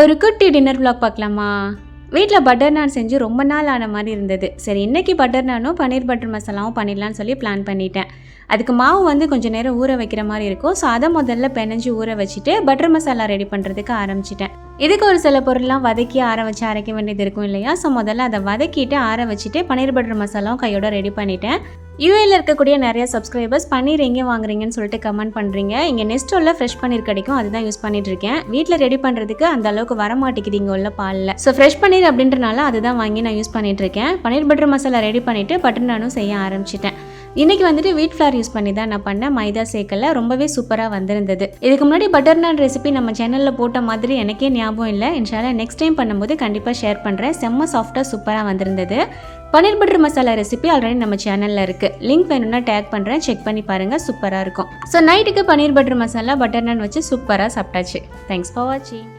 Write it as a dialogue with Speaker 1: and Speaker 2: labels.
Speaker 1: ஒரு குட்டி dinner vlog பார்க்கலாமா? வீட்டில் பட்டர் நான் செஞ்சு ரொம்ப நாள் ஆன மாதிரி இருந்தது. சரி இன்னைக்கு பட்டர் நானும் பன்னீர் பட்டர் மசாலாவும் பண்ணிடலான்னு சொல்லி பிளான் பண்ணிட்டேன். அதுக்கு மாவு வந்து கொஞ்சம் நேரம் ஊற வைக்கிற மாதிரி இருக்கும். ஸோ அதை முதல்ல பெனஞ்சு ஊற வச்சுட்டு பட்டர் மசாலா ரெடி பண்ணுறதுக்கு ஆரம்பிச்சிட்டேன். இதுக்கு ஒரு சில பொருள்லாம் வதக்கி ஆற வச்சு அரைக்க வேண்டியது இருக்கும் இல்லையா? ஸோ முதல்ல அதை வதக்கிட்டு ஆற வச்சுட்டு பன்னீர் பட்டர் மசாலாவும் கையோட ரெடி பண்ணிட்டேன். யூஏல இருக்கக்கூடிய நிறைய சப்ஸ்கிரைபர்ஸ் பன்னீர் எங்கே வாங்குறீங்கன்னு சொல்லிட்டு கமெண்ட் பண்ணுறீங்க இங்கே நெஸ்டோவில் ஃப்ரெஷ் பன்னீர் கிடைக்கும். அதுதான் யூஸ் பண்ணிட்டு இருக்கேன். வீட்டில் ரெடி பண்ணுறதுக்கு அந்த அளவுக்கு வர மாட்டேங்குது இங்கே உள்ள பாலில். ஸோ ஃப்ரெஷ் பன்னீர் அப்படின்றனால அதுதான் வாங்கி நான் யூஸ் பண்ணிட்டு இருக்கேன். பன்னீர் பட்டர் மசாலா ரெடி பண்ணிட்டு பட்டர் நானும் செய்ய ஆரம்பிச்சிட்டேன். இன்னைக்கு வந்துட்டு வீட் ஃப்ளார் யூஸ் பண்ணி தான் நான் பண்ணேன். மைதா சேர்க்கல. ரொம்பவே சூப்பராக வந்திருந்தது. இதுக்கு முன்னாடி பட்டர் நான் ரெசிபி நம்ம சேனலில் போட்ட மாதிரி எனக்கே ஞாபகம் இல்லை. இன்ஷால நெக்ஸ்ட் டைம் பண்ணும்போது கண்டிப்பாக ஷேர் பண்ணுறேன் செம்ம சாஃப்டாக சூப்பராக வந்திருந்தது. Paneer butter masala recipe already நம்ம சேனலில் இருக்குது லிங்க் வேணும்னா டேக் பண்ணுறேன் செக் பண்ணி பாருங்கள் சூப்பராக இருக்கும். ஸோ நைட்டுக்கு பன்னீர் பட்டர் மசாலா பட்டர் நான் வச்சு சூப்பராக சாப்பிட்டாச்சு. தேங்க்ஸ் ஃபார் வாட்சிங்